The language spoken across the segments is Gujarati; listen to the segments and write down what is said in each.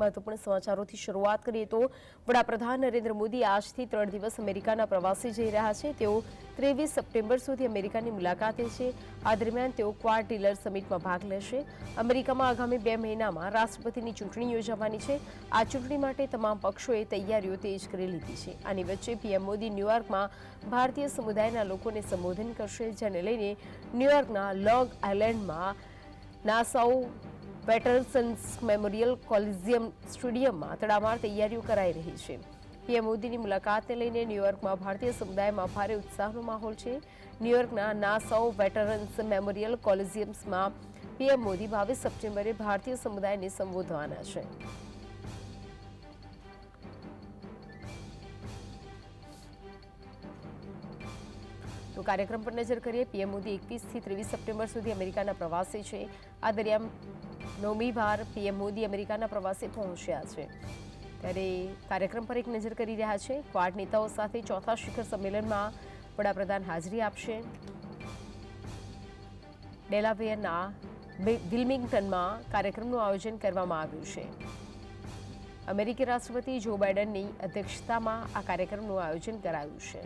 મહત્વપૂર્ણ સમાચારોથી શરૂઆત કરીએ તો વડાપ્રધાન નરેન્દ્ર મોદી આજથી ત્રણ દિવસ અમેરિકાના પ્રવાસે જઈ રહ્યા છે. તેઓ ત્રેવીસ સપ્ટેમ્બર સુધી અમેરિકાની મુલાકાતે છે. આ દરમિયાન તેઓ ક્વાડ ડીલર સમિટમાં ભાગ લેશે. અમેરિકામાં આગામી બે મહિનામાં રાષ્ટ્રપતિની ચૂંટણી યોજાવાની છે. આ ચૂંટણી માટે તમામ પક્ષોએ તૈયારીઓ તેજ કરી લીધી છે. આની વચ્ચે પીએમ મોદી ન્યૂયોર્કમાં ભારતીય સમુદાયના લોકોને સંબોધન કરશે, જેને લઈને ન્યૂયોર્કના લોંગ આઇલેન્ડમાં નાસાઉ પેટરસન્સ મેમોરિયલ કોલિઝિયમ સ્ટેડિયમમાં તડામાર તૈયારીઓ કરાઈ રહી છે. પીએમ મોદીની મુલાકાતને લઈને ન્યૂયોર્કમાં ભારતીય સમુદાયમાં ભારે ઉત્સાહનો માહોલ છે. ન્યૂયોર્કના નાસાઓ વેટરન્સ મેમોરિયલ કોલિઝિયમ્સમાં પીએમ મોદી બાવીસ સપ્ટેમ્બરે ભારતીય સમુદાયને સંબોધવાના છે. તો કાર્યક્રમ પર નજર કરીએ, પીએમ મોદી એકવીસથી ત્રેવીસ સપ્ટેમ્બર સુધી અમેરિકાના પ્રવાસે છે. આ દરમિયાન નવમી વાર પીએમ મોદી અમેરિકાના પ્રવાસે પહોંચ્યા છે. ત્યારે કાર્યક્રમ પર એક નજર કરી રહ્યા છે. ક્વાડ નેતાઓ સાથે ચોથા શિખર સંમેલનમાં વડાપ્રધાન હાજરી આપશે. ડેલાવેરના વિલ્મિંગ્ટનમાં કાર્યક્રમનું આયોજન કરવામાં આવ્યું છે. અમેરિકી રાષ્ટ્રપતિ જો બાઇડનની અધ્યક્ષતામાં આ કાર્યક્રમનું આયોજન કરાયું છે.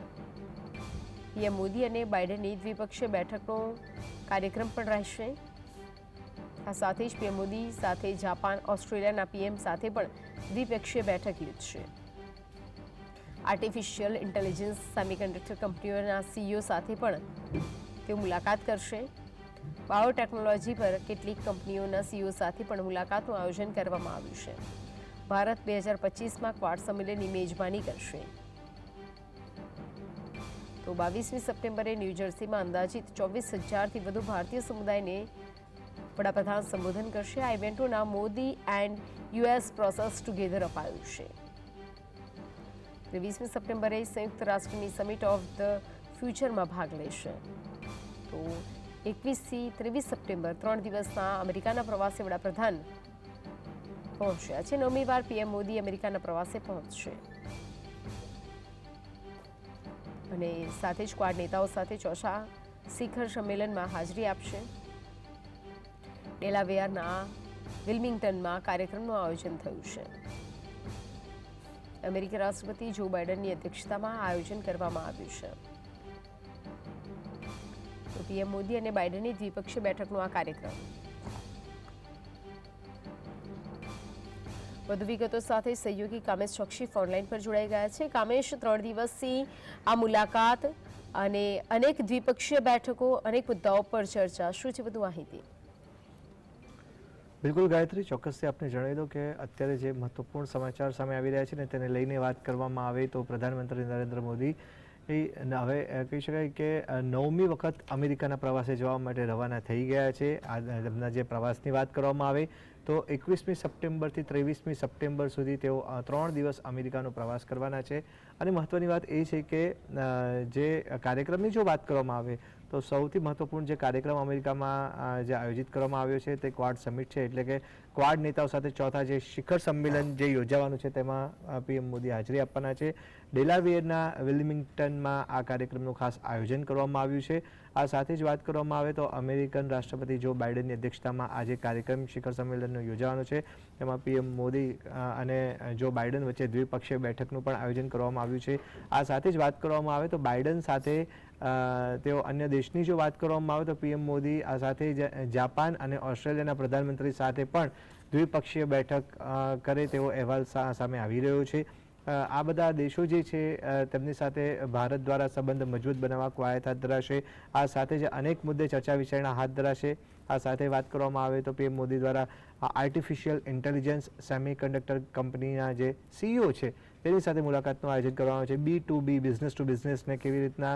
પીએમ મોદી અને બાઇડનની દ્વિપક્ષીય બેઠકનો કાર્યક્રમ પણ રહેશે. આ સાથે જ પીએમ મોદી સાથે જાપાન, ઓસ્ટ્રેલિયાના પીએમ સાથે પણ દ્વિપક્ષીય બેઠક યોજશે. આર્ટિફિશિયલ ઇન્ટેલિજન્સ સેમિકન્ડક્ટર કંપનીઓના સીઈઓ સાથે પણ તેઓ મુલાકાત કરશે. બાયોટેકનોલોજી પર કેટલીક કંપનીઓના સીઈઓ સાથે પણ મુલાકાતનું આયોજન કરવામાં આવ્યું છે. ભારત બે હજાર પચીસમાં ક્વાડ સંમેલનની મેજબાની કરશે. તો બાવીસમી સપ્ટેમ્બરે ન્યૂજર્સીમાં અંદાજિત ચોવીસ હજારથી વધુ ભારતીય સમુદાયને વડાપ્રધાન સંબોધન કરશે. આ ઇવેન્ટનું Modi and US process together અપાયું છે. ત્રેવીસમી સપ્ટેમ્બરે સંયુક્ત રાષ્ટ્રની સમિટ ઓફ ધ ફ્યુચરમાં ભાગ લેશે. તો એકવીસથી ત્રેવીસ સપ્ટેમ્બર ત્રણ દિવસના અમેરિકાના પ્રવાસે વડાપ્રધાન પહોંચ્યા છે. નવમી વાર પીએમ મોદી અમેરિકાના પ્રવાસે પહોંચશે. અને સાથે જ ક્વાડ નેતાઓ સાથે ચોથા શિખર સંમેલનમાં હાજરી આપશે. ડેલાવેયરના વિલ્મિંગ્ટનમાં કાર્યક્રમનું આયોજન થયું છે. અમેરિકી રાષ્ટ્રપતિ જો બાઇડનની અધ્યક્ષતામાં આયોજન કરવામાં આવ્યું છે. પીએમ મોદી અને બાઇડનની દ્વિપક્ષીય બેઠકનો આ કાર્યક્રમ. વધુ વિગતો સાથે સહયોગી કામેશ ચોકસી ફોનલાઈન પર જોડાઈ ગયા છે. કામેશ, ત્રણ દિવસથી આ મુલાકાત અને અનેક દ્વિપક્ષીય બેઠકો, અનેક મુદ્દાઓ પર ચર્ચા. શું છે વધુ માહિતી? બિલકુલ ગાયત્રી, ચોક્કસથી આપને જણાવી દો કે અત્યારે જે મહત્વપૂર્ણ સમાચાર સામે આવી રહ્યા છે ને તેને લઈને વાત કરવામાં આવે તો પ્રધાનમંત્રી નરેન્દ્ર મોદી એ હવે કહી શકાય કે નવમી વખત અમેરિકાના પ્રવાસે જવા માટે રવાના થઈ ગયા છે. આ જે પ્રવાસની વાત કરવામાં આવે તો એકવીસમી સપ્ટેમ્બરથી ત્રેવીસમી સપ્ટેમ્બર સુધી તેઓ ત્રણ દિવસ અમેરિકાનો પ્રવાસ કરવાના છે. અને મહત્ત્વની વાત એ છે કે જે કાર્યક્રમની જો વાત કરવામાં આવે તો સૌથી મહત્વપૂર્ણ જે કાર્યક્રમ અમેરિકામાં જે આયોજિત કરવામાં આવ્યો છે તે ક્વાડ સમિટ છે. એટલે કે ક્વાડ નેતાઓ સાથે ચોથા જે શિખર સંમેલન જે યોજાવાનું છે તેમાં પીએમ મોદી હાજરી આપવાના છે. ડેલાવેરના વિલિમિંગ્ટનમાં આ કાર્યક્રમનું ખાસ આયોજન કરવામાં આવ્યું છે. આ સાથે જ વાત કરવામાં આવે તો અમેરિકન રાષ્ટ્રપતિ જો બાઇડનની અધ્યક્ષતામાં આજે કાર્યક્રમ શિખર સંમેલનનો યોજાવાનો છે, તેમાં પીએમ મોદી અને જો બાઇડન વચ્ચે દ્વિપક્ષીય બેઠકનું પણ આયોજન કરવામાં આવ્યું છે. આ સાથે જ વાત કરવામાં આવે તો બાઇડન સાથે તેઓ અન્ય દેશની જો વાત કરવામાં આવે તો પીએમ મોદી આ સાથે જાપાન અને ઓસ્ટ્રેલિયાના પ્રધાનમંત્રી સાથે પણ દ્વિપક્ષીય બેઠક કરે તેવો અહેવાલ સામે આવી રહ્યો છે. આ બધા દેશો જે છે તેમની સાથે ભારત દ્વારા સંબંધ મજબૂત બનાવવા કવાયત હાથ ધરાશે. આ સાથે જ અનેક મુદ્દે ચર્ચા વિચારણા હાથ ધરાશે. આ સાથે વાત કરવામાં આવે તો પીએમ મોદી દ્વારા આર્ટિફિશિયલ ઇન્ટેલિજન્સ સેમિકન્ડક્ટર કંપનીના જે સીઈઓ છે તેની સાથે મુલાકાતનું આયોજન કરવામાં આવે છે. B to B business to બિઝનેસને કેવી રીતના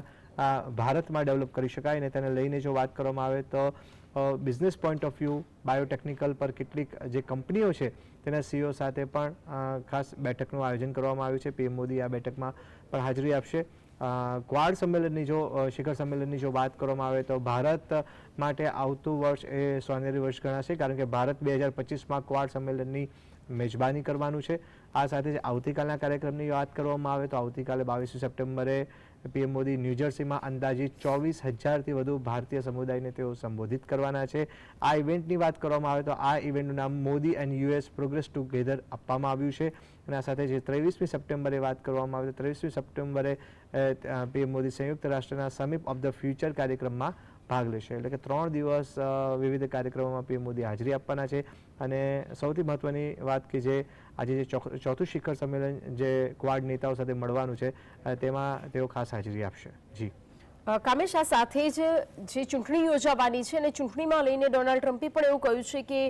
ભારતમાં ડેવલપ કરી શકાય અને તેને લઈને જો વાત કરવામાં આવે તો business point of view, biotechnical પર કેટલીક જે કંપનીઓ છે તેના સીઓ સાથે પણ ખાસ બેઠકનું આયોજન કરવામાં આવ્યું છે. પીએમ મોદી આ બેઠકમાં પણ હાજરી આપશે. ક્વાડ સંમેલનની જો શિખર સંમેલનની જો વાત કરવામાં આવે તો ભારત માટે આવતું વર્ષ એ સોનેરી વર્ષ ગણાશે, કારણ કે ભારત બે હજાર પચીસમાં ક્વાડ સંમેલનની મેજબાની કરવાનું છે. આ સાથે જ આવતીકાલના કાર્યક્રમની વાત કરવામાં આવે તો આવતીકાલે બાવીસમી સપ્ટેમ્બરે પીએમ મોદી ન્યૂજર્સીમાં અંદાજિત ચોવીસ હજારથી વધુ ભારતીય સમુદાયને તેઓ સંબોધિત કરવાના છે. આ ઇવેન્ટની વાત કરવામાં આવે તો આ ઇવેન્ટનું નામ Modi and US progress together આપવામાં આવ્યું છે. અને આ સાથે જે ત્રેવીસમી સપ્ટેમ્બરે વાત કરવામાં આવે તો ત્રેવીસમી સપ્ટેમ્બરે પીએમ મોદી સંયુક્ત રાષ્ટ્રના સમીપ ઓફ ધ ફ્યુચર કાર્યક્રમમાં ભાગ લેશે. એટલે કે ત્રણ દિવસ વિવિધ કાર્યક્રમોમાં પીએમ મોદી હાજરી આપવાના છે. અને સૌથી મહત્વની વાત કે જે આજે જે ચોથું શિખર સંમેલન જે ક્વાડ નેતાઓ સાથે મળવાનું છે તેમાં તેઓ ખાસ હાજરી આપશે. જી. કામેશ આ સાથે જ જે ચૂંટણી યોજાવાની છે અને ચૂંટણીમાં લઈને ડોનાલ્ડ ટ્રમ્પે પણ એવું કહ્યું છે કે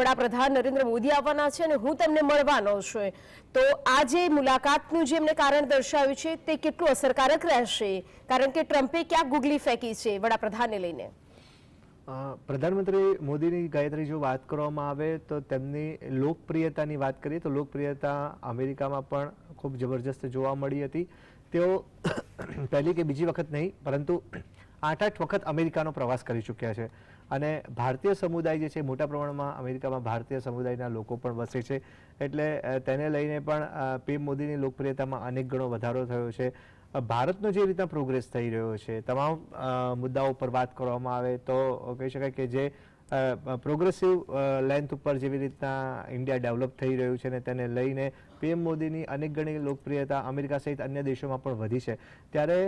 વડાપ્રધાન નરેન્દ્ર મોદી આવવાના છે અને હું તેમને મળવાનો છું. તો આ જે મુલાકાતનું જે એમને કારણ દર્શાવ્યું છે, તે કેટલું અસરકારક રહેશે? કારણ કે ટ્રમ્પે ક્યાં ગુગલી ફેંકી છે વડાપ્રધાનને લઈને? પ્રધાનમંત્રી મોદીની ગાયત્રી જો વાત કરવામાં આવે, તો તેમની લોકપ્રિયતાની વાત કરીએ, તો લોકપ્રિયતા અમેરિકામાં પણ ખૂબ જબરજસ્ત જોવા મળી હતી. તેઓ પહેલી કે બીજી વખત નહીં, પરંતુ આઠ આઠ વખત અમેરિકાનો પ્રવાસ કરી ચૂક્યા છે. અને ભારતીય સમુદાય જે છે, મોટા પ્રમાણમાં અમેરિકામાં ભારતીય સમુદાયના લોકો પણ વસે છે. એટલે તેને લઈને પણ પીએમ મોદીની લોકપ્રિયતામાં અનેક ગણો વધારો થયો છે. ભારતનો જે રીતના પ્રોગ્રેસ થઈ રહ્યો છે, તમામ મુદ્દાઓ પર વાત કરવામાં આવે તો કહી શકાય કે જે પ્રોગ્રેસિવ લેન્થ ઉપર જેવી રીતના ઇન્ડિયા ડેવલપ થઈ રહ્યું છે ને તેને લઈને પીએમ મોદીની અનેક ગણી લોકપ્રિયતા અમેરિકા સહિત અન્ય દેશોમાં પણ વધી છે. ત્યારે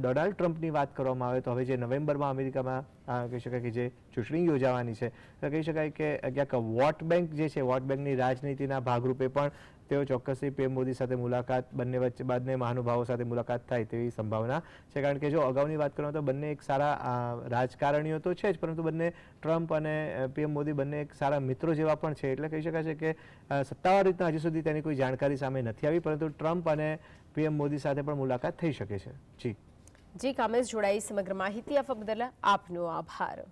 ડોનાલ્ડ ટ્રમ્પની વાત કરવામાં આવે તો હવે જે નવેમ્બરમાં અમેરિકામાં કહી શકાય કે જે ચૂંટણી યોજાવાની છે, તો કહી શકાય કે ક્યાંક વોટ બેંક જે છે, વોટ બેંકની રાજનીતિના ભાગરૂપે પણ તેઓ ચોક્કસથી પીએમ મોદી સાથે મુલાકાત, બંને વચ્ચે, બંને મહાનુભાવો સાથે મુલાકાત થાય તેવી સંભાવના છે. કારણ કે જો અગાઉની વાત કરો તો બંને એક સારા રાજકારણીઓ તો છે જ, પરંતુ બંને ટ્રમ્પ અને પીએમ મોદી બંને એક સારા મિત્રો જેવા પણ છે. એટલે કહી શકાય છે કે સત્તાવાર રીતના હજી સુધી તેની કોઈ જાણકારી સામે નથી આવી, પરંતુ ટ્રમ્પ અને પીએમ મોદી સાથે પણ મુલાકાત થઈ શકે છે. જી. જી, કામેશ જોડાઈ સમગ્ર માહિતી આપવા બદલ આપનો આભાર.